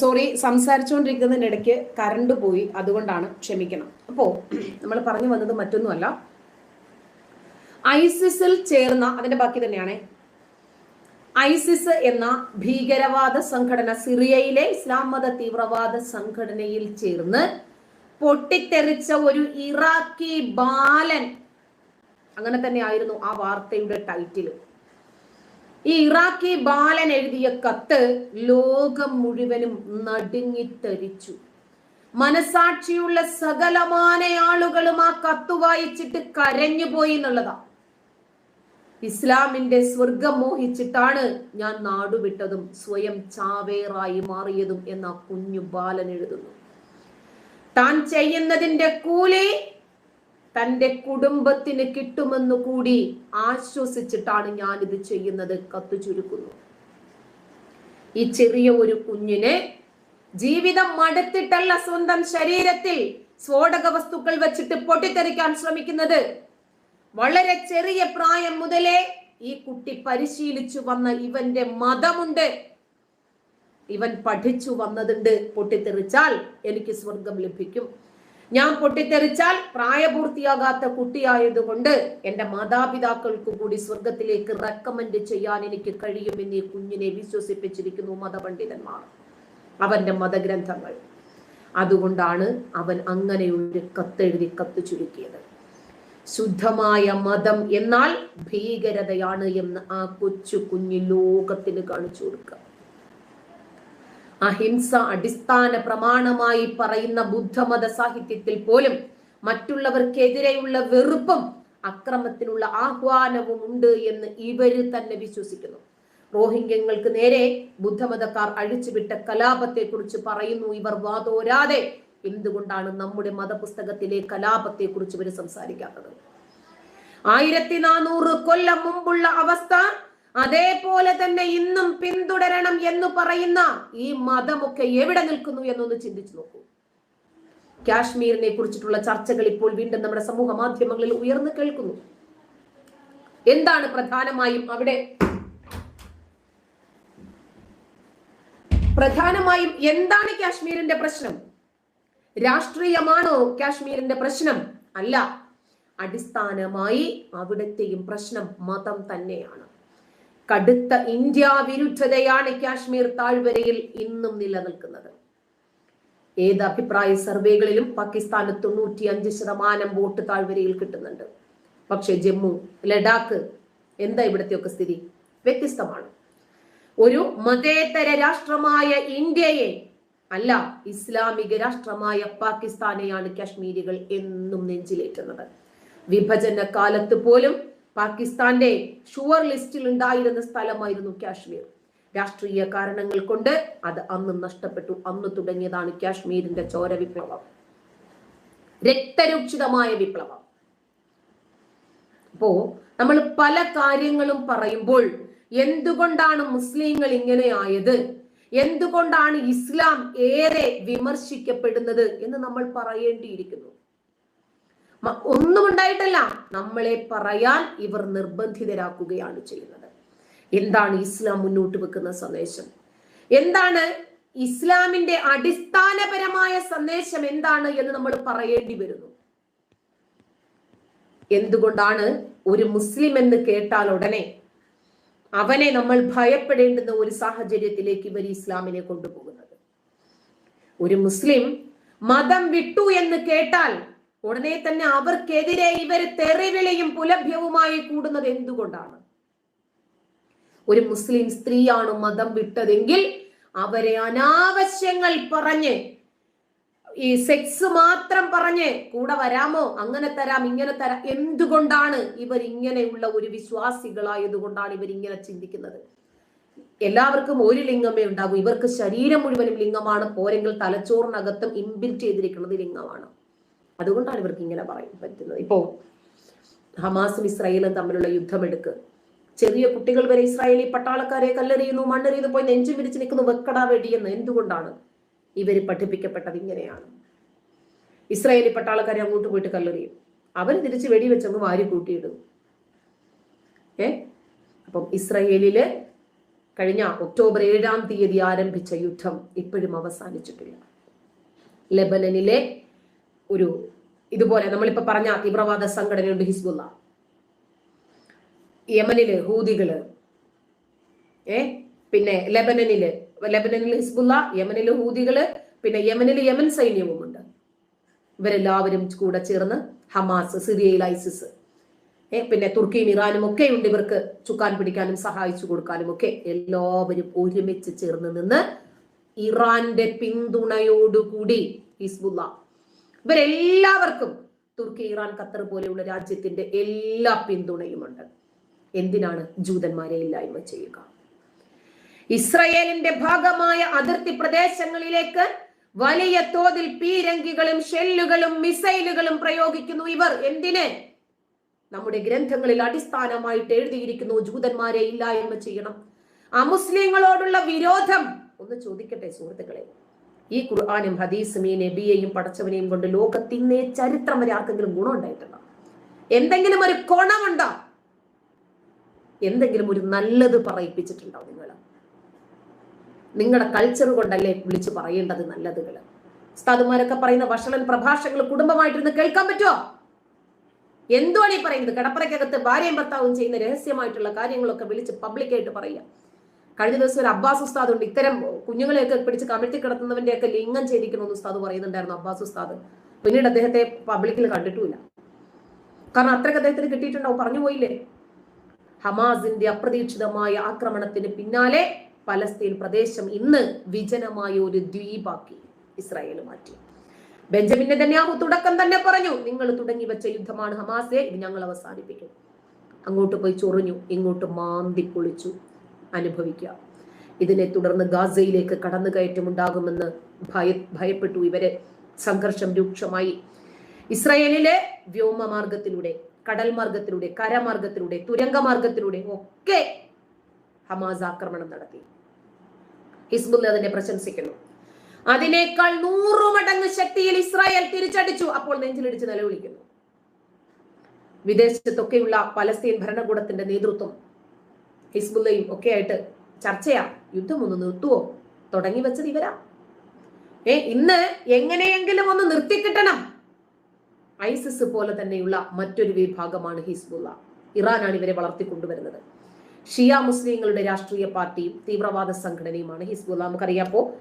Sorry സംസാരിച്ചുകൊണ്ടിരിക്കുന്നതിനിടയ്ക്ക് current പോയി അതുകൊണ്ടാണ് ക്ഷമിക്കണം. അപ്പോൾ നമ്മൾ പറഞ്ഞു വന്നത് മറ്റൊന്നുമല്ല. ഐസിസിൽ ചേർന്ന അതിന്റെ ബാക്കി തന്നെയാണ്. ഐസിസ് എന്ന ഭീകരവാദ സംഘടന സിറിയയിലെ ഇസ്ലാം മത തീവ്രവാദ സംഘടനയിൽ ചേർന്ന് പൊട്ടിത്തെറിച്ച ഒരു ഇറാഖി ബാലൻ. അങ്ങനെ തന്നെ ആയിരുന്നു ആ വാർത്തയുടെ ടൈറ്റിൽ ഈ ഇറാഖി ബാലൻ എഴുതിയ കത്ത് ലോകം മുഴുവനും നടുങ്ങിത്തരിച്ചു. മനസാക്ഷിയുള്ള സകലമാന ആളുകളും ആ കത്ത് വായിച്ചിട്ട് കരഞ്ഞു പോയി എന്നുള്ളതാ. ഇസ്ലാമിന്റെ സ്വർഗം മോഹിച്ചിട്ടാണ് ഞാൻ നാടുവിട്ടതും സ്വയം ചാവേറായി മാറിയതും എന്ന കുഞ്ഞു ബാലൻ എഴുതുന്നു. താൻ ചെയ്യുന്നതിന്റെ കൂലി തന്റെ കുടുംബത്തിന് കിട്ടുമെന്ന് കൂടി ആശ്വസിച്ചിട്ടാണ് ഞാൻ ഇത് ചെയ്യുന്നത്. കത്തു ചുരുക്കുന്നു. ഈ ചെറിയ ഒരു കുഞ്ഞിനെ ജീവിതം മടുത്തിട്ടല്ല സ്വന്തം ശരീരത്തിൽ സ്ഫോടക വസ്തുക്കൾ വെച്ചിട്ട് പൊട്ടിത്തെറിക്കാൻ ശ്രമിക്കുന്നത്. വളരെ ചെറിയ പ്രായം മുതലേ ഈ കുട്ടി പരിശീലിച്ചു വന്ന ഇവന്റെ മതമുണ്ട്. ഇവൻ പഠിച്ചു വന്നതുണ്ട്. പൊട്ടിത്തെറിച്ചാൽ എനിക്ക് സ്വർഗം ലഭിക്കും. ഞാൻ പൊട്ടിത്തെറിച്ചാൽ പ്രായപൂർത്തിയാകാത്ത കുട്ടിയായതുകൊണ്ട് എന്റെ മാതാപിതാക്കൾക്ക് കൂടി സ്വർഗത്തിലേക്ക് റെക്കമെൻഡ് ചെയ്യാൻ എനിക്ക് കഴിയുമെന്ന് ഈ കുഞ്ഞിനെ വിശ്വസിപ്പിച്ചിരിക്കുന്നു മതപണ്ഡിതന്മാർ. അവന്റെ മതഗ്രന്ഥങ്ങൾ. അതുകൊണ്ടാണ് അവൻ അങ്ങനെയൊരു കത്തെഴുതി കത്ത് ചുരുക്കിയത് ശുദ്ധമായ മതം എന്നാൽ ഭീകരതയാണ് എന്ന് ആ കൊച്ചു കുഞ്ഞു ലോകത്തിന് കാണിച്ചു കൊടുക്കുക. അഹിംസ അടിസ്ഥാന പ്രമാണമായി പറയുന്ന ബുദ്ധമത സാഹിത്യത്തിൽ പോലും മറ്റുള്ളവർക്കെതിരെയുള്ള വെറുപ്പും അക്രമത്തിനുള്ള ആഹ്വാനവും ഉണ്ട് എന്ന് ഇവർ തന്നെ വിശ്വസിക്കുന്നു. റോഹിംഗ്യങ്ങൾക്ക് നേരെ ബുദ്ധമതക്കാർ അഴിച്ചുവിട്ട കലാപത്തെ കുറിച്ച് പറയുന്നു. ഇവർ വാതോരാതെ എന്തുകൊണ്ടാണ് നമ്മുടെ മതപുസ്തകത്തിലെ കലാപത്തെ കുറിച്ച് ഇവർ സംസാരിക്കാത്തത്? ആയിരത്തി നാനൂറ് കൊല്ലം മുമ്പുള്ള അവസ്ഥ അതേപോലെ തന്നെ ഇന്നും പിന്തുടരണം എന്ന് പറയുന്ന ഈ മതമൊക്കെ എവിടെ നിൽക്കുന്നു എന്നൊന്ന് ചിന്തിച്ചു നോക്കൂ. കാശ്മീരിനെ കുറിച്ചിട്ടുള്ള ചർച്ചകൾ ഇപ്പോൾ വീണ്ടും നമ്മുടെ സമൂഹ മാധ്യമങ്ങളിൽ ഉയർന്നു കേൾക്കുന്നു. എന്താണ് പ്രധാനമായും അവിടെ? പ്രധാനമായും എന്താണ് കാശ്മീരിന്റെ പ്രശ്നം? രാഷ്ട്രീയമാണോ കാശ്മീരിന്റെ പ്രശ്നം? അല്ല. അടിസ്ഥാനമായി അവിടത്തെയും പ്രശ്നം മതം തന്നെയാണ്. കടുത്ത ഇന്ത്യ വിരുദ്ധതയാണ് കാശ്മീർ താഴ്വരയിൽ ഇന്നും നിലനിൽക്കുന്നത്. ഏത് അഭിപ്രായ സർവേകളിലും പാകിസ്ഥാന് തൊണ്ണൂറ്റി അഞ്ച് ശതമാനം വോട്ട് താഴ്വരയിൽ കിട്ടുന്നുണ്ട്. പക്ഷേ ജമ്മു ലഡാക്ക് എന്താ ഇവിടത്തെയൊക്കെ സ്ഥിതി? വ്യത്യസ്തമാണ്. ഒരു മതേതര രാഷ്ട്രമായ ഇന്ത്യയെ അല്ല ഇസ്ലാമിക രാഷ്ട്രമായ പാകിസ്ഥാനെയാണ് കാശ്മീരികൾ എന്നും നെഞ്ചിലേറ്റുന്നത്. വിഭജന കാലത്ത് പോലും പാകിസ്ഥാന്റെ ഷുവർ ലിസ്റ്റിൽ ഉണ്ടായിരുന്ന സ്ഥലമായിരുന്നു കാശ്മീർ. രാഷ്ട്രീയ കാരണങ്ങൾ കൊണ്ട് അത് അന്ന് നഷ്ടപ്പെട്ടു. അന്ന് തുടങ്ങിയതാണ് കാശ്മീരിന്റെ ചോര വിപ്ലവം. രക്തരൂക്ഷിതമായ വിപ്ലവം. അപ്പോ നമ്മൾ പല കാര്യങ്ങളും പറയുമ്പോൾ എന്തുകൊണ്ടാണ് മുസ്ലിങ്ങൾ ഇങ്ങനെ ആയത്? എന്തുകൊണ്ടാണ് ഇസ്ലാം ഏറെ വിമർശിക്കപ്പെടുന്നത് എന്ന് നമ്മൾ പറയേണ്ടിയിരിക്കുന്നു. ഒന്നും ഉണ്ടായിട്ടല്ല നമ്മളെ പറയാൻ ഇവർ നിർബന്ധിതരാക്കുകയാണ് ചെയ്യുന്നത്. എന്താണ് ഇസ്ലാം മുന്നോട്ട് വെക്കുന്ന സന്ദേശം? എന്താണ് ഇസ്ലാമിന്റെ അടിസ്ഥാനപരമായ സന്ദേശം എന്താണ് എന്ന് നമ്മൾ പറയേണ്ടി വരുന്നു. എന്തുകൊണ്ടാണ് ഒരു മുസ്ലിം എന്ന് കേട്ടാൽ ഉടനെ അവനെ നമ്മൾ ഭയപ്പെടേണ്ടുന്ന ഒരു സാഹചര്യത്തിലേക്ക് ഇവർ ഇസ്ലാമിനെ കൊണ്ടുപോകുന്നത്? ഒരു മുസ്ലിം മതം വിട്ടു എന്ന് കേട്ടാൽ ഉടനെ തന്നെ അവർക്കെതിരെ ഇവർ തെറിവിളിയും പുലഭ്യവുമായി കൂടുന്നത് എന്തുകൊണ്ടാണ്? ഒരു മുസ്ലിം സ്ത്രീയാണ് മതം വിട്ടതെങ്കിൽ അവരെ അനാവശ്യങ്ങൾ പറഞ്ഞ് ഈ സെക്സ് മാത്രം പറഞ്ഞ് കൂടെ വരാമോ? അങ്ങനെ തരാം ഇങ്ങനെ തരാം. എന്തുകൊണ്ടാണ് ഇവർ ഇങ്ങനെയുള്ള ഒരു വിശ്വാസികളായതുകൊണ്ടാണ് ഇവർ ഇങ്ങനെ ചിന്തിക്കുന്നത്? എല്ലാവർക്കും ഒരു ലിംഗമേ ഉണ്ടാകും. ഇവർക്ക് ശരീരം മുഴുവനും ലിംഗമാണ്. പോരെങ്കിൽ തലച്ചോറിനകത്തും ഇമ്പിൽറ്റ് ചെയ്തിരിക്കുന്നത് ലിംഗമാണ്. അതുകൊണ്ടാണ് ഇവർക്ക് ഇങ്ങനെ പറയാൻ പറ്റുന്നത്. ഇപ്പോ ഹമാസും ഇസ്രായേലും തമ്മിലുള്ള യുദ്ധമെടുക്ക്. ചെറിയ കുട്ടികൾ വരെ ഇസ്രായേലി പട്ടാളക്കാരെ കല്ലെറിയുന്നു മണ്ണെറിയുന്നു പോയി നെഞ്ചും വിരിച്ച് നിൽക്കുന്നു വെക്കടാ വെടിയെന്ന് എന്തുകൊണ്ടാണ് ഇവർ പഠിപ്പിക്കപ്പെട്ടത് ഇങ്ങനെയാണ്? ഇസ്രായേലി പട്ടാളക്കാരെ അങ്ങോട്ട് പോയിട്ട് കല്ലെറിയും. അവർ തിരിച്ച് വെടിവെച്ചങ്ങ് വാരി കൂട്ടിയിടും. ഏ? അപ്പം ഇസ്രായേലിൽ കഴിഞ്ഞ ഒക്ടോബർ ഏഴാം തീയതി ആരംഭിച്ച യുദ്ധം ഇപ്പോഴും അവസാനിച്ചിട്ടില്ല. ലെബനനിലെ ഒരു ഇതുപോലെ നമ്മളിപ്പോ പറഞ്ഞ തീവ്രവാദ സംഘടനയുണ്ട് ഹിസ്ബുല്ല യമനിൽ ഹൂതികൾ ഏ? പിന്നെ ലെബനനിൽ ലെബനനിൽ ഹിസ്ബുല്ല യമനിൽ ഹൂതികൾ പിന്നെ യമനിൽ യമൻ സൈന്യവുമുണ്ട്. ഇവരെല്ലാവരും കൂടെ ചേർന്ന് ഹമാസ് സിറിയയിൽ ഐസിസ് ഏ? പിന്നെ തുർക്കിയും ഇറാനും ഒക്കെ ഉണ്ട് ഇവർക്ക് ചുക്കാൻ പിടിക്കാനും സഹായിച്ചു കൊടുക്കാനും ഒക്കെ. എല്ലാവരും ഒരുമിച്ച് ചേർന്ന് നിന്ന് ഇറാന്റെ പിന്തുണയോടുകൂടി ഹിസ്ബുള്ള ഇവരെല്ലാവർക്കും തുർക്കി ഇറാൻ ഖത്തർ പോലെയുള്ള രാജ്യത്തിന്റെ എല്ലാ പിന്തുണയുമുണ്ട്. എന്തിനാണ് ജൂതന്മാരെ ഇല്ലായ്മ ചെയ്യുക? ഇസ്രയേലിന്റെ ഭാഗമായ അതിർത്തി പ്രദേശങ്ങളിലേക്ക് വലിയ തോതിൽ പീരങ്കികളും ഷെല്ലുകളും മിസൈലുകളും പ്രയോഗിക്കുന്നു ഇവർ. എന്തിന്? നമ്മുടെ ഗ്രന്ഥങ്ങളിൽ അടിസ്ഥാനമായിട്ട് എഴുതിയിരിക്കുന്നു ജൂതന്മാരെ ഇല്ലായ്മ ചെയ്യണം. അമുസ്ലിങ്ങളോടുള്ള വിരോധം. ഒന്ന് ചോദിക്കട്ടെ സുഹൃത്തുക്കളെ? ഈ ഖുർആാനും ഹദീസും ഈ നബിയെയും പടച്ചവനെയും കൊണ്ട് ലോകത്തിന്നേ ചരിത്രം വരെ ആർക്കെങ്കിലും ഗുണം ഉണ്ടായിട്ടുണ്ടോ? എന്തെങ്കിലും ഒരു കൊണമുണ്ടോ എന്തെങ്കിലും ഒരു നല്ലത് പറയിപ്പിച്ചിട്ടുണ്ടോ നിങ്ങൾ. നിങ്ങളുടെ കൾച്ചർ കൊണ്ടല്ലേ വിളിച്ചു പറയേണ്ടത് നല്ലതുകൾ ഉസ്താദുമാരൊക്കെ പറയുന്ന വഷളൻ പ്രഭാഷകൾ കുടുംബമായിട്ടിരുന്ന് കേൾക്കാൻ പറ്റുമോ? എന്തുവാണ് ഈ പറയുന്നത്? കടപ്പറയ്ക്കകത്ത് ഭാര്യയും ഭർത്താവും ചെയ്യുന്ന രഹസ്യമായിട്ടുള്ള കാര്യങ്ങളൊക്കെ വിളിച്ച് പബ്ലിക്കായിട്ട് പറയുക. കഴിഞ്ഞ ദിവസം ഒരു അബ്ബാസ് ഉസ്താദ് ഉണ്ട്. ഇത്തരം കുഞ്ഞുങ്ങളെയൊക്കെ പിടിച്ച് കമിഴ്ത്തി കിടത്തുന്നവന്റെയൊക്കെ ലിംഗം ഛേദിക്കണമെന്ന് ഉസ്താദ് പറയുന്നുണ്ടായിരുന്നു അബ്ബാസ് ഉസ്താദ്. പിന്നീട് അദ്ദേഹത്തെ പബ്ലിക്കിൽ കണ്ടിട്ടുമില്ല. കാരണം അത്രയ്ക്ക് അദ്ദേഹത്തിന് കിട്ടിയിട്ടുണ്ടാവും പറഞ്ഞു പോയില്ലേ? ഹമാസിന്റെ അപ്രതീക്ഷിതമായ ആക്രമണത്തിന് പിന്നാലെ പലസ്തീൻ പ്രദേശം ഇന്ന് വിജനമായ ഒരു ദ്വീപാക്കി ഇസ്രായേൽ മാറ്റി. ബെഞ്ചമിൻ നെതന്യാഹു തുടക്കം തന്നെ പറഞ്ഞു നിങ്ങൾ തുടങ്ങി വെച്ച യുദ്ധമാണ് ഹമാസെ ഇത് ഞങ്ങൾ അവസാനിപ്പിക്കും. അങ്ങോട്ട് പോയി ചൊറിഞ്ഞു ഇങ്ങോട്ട് മാന്തി പൊളിച്ചു. അനുഭവിക്കുക. ഇതിനെ തുടർന്ന് ഗാസയിലേക്ക് കടന്നുകയറ്റമുണ്ടാകുമെന്ന് ഭയ ഭയപ്പെട്ടു ഇവരെ. സംഘർഷം രൂക്ഷമായി. ഇസ്രായേലിലെ വ്യോമമാർഗത്തിലൂടെ കടൽ മാർഗത്തിലൂടെ കരമാർഗത്തിലൂടെ തുരങ്ക മാർഗത്തിലൂടെ ഒക്കെ ഹമാസ് ആക്രമണം നടത്തി. ഹിസ്ബുൽ അതിനെ പ്രശംസിക്കുന്നു. അതിനേക്കാൾ നൂറു മടങ്ങ് ശക്തിയിൽ ഇസ്രായേൽ തിരിച്ചടിച്ചു. അപ്പോൾ നെഞ്ചിലിടിച്ച് നിലവിളിക്കുന്നു. വിദേശത്തൊക്കെയുള്ള പലസ്തീൻ ഭരണകൂടത്തിന്റെ നേതൃത്വം ഹിസ്ബുല്ലയും ഒക്കെ ആയിട്ട് ചർച്ചയാ യുദ്ധം ഒന്ന് നിർത്തുവോ? തുടങ്ങി വെച്ചത് ഇവരാ. ഏ ഇന്ന് എങ്ങനെയെങ്കിലും ഒന്ന് നിർത്തിക്കിട്ടണം. ഐസിസ് പോലെ തന്നെയുള്ള മറ്റൊരു വിഭാഗമാണ് ഹിസ്ബുള്ള. ഇറാനാണ് ഇവരെ വളർത്തിക്കൊണ്ടുവരുന്നത്. ഷിയ മുസ്ലിങ്ങളുടെ രാഷ്ട്രീയ പാർട്ടിയും തീവ്രവാദ സംഘടനയുമാണ് ഹിസ്ബുള്ള. നമുക്കറിയാപ്പോ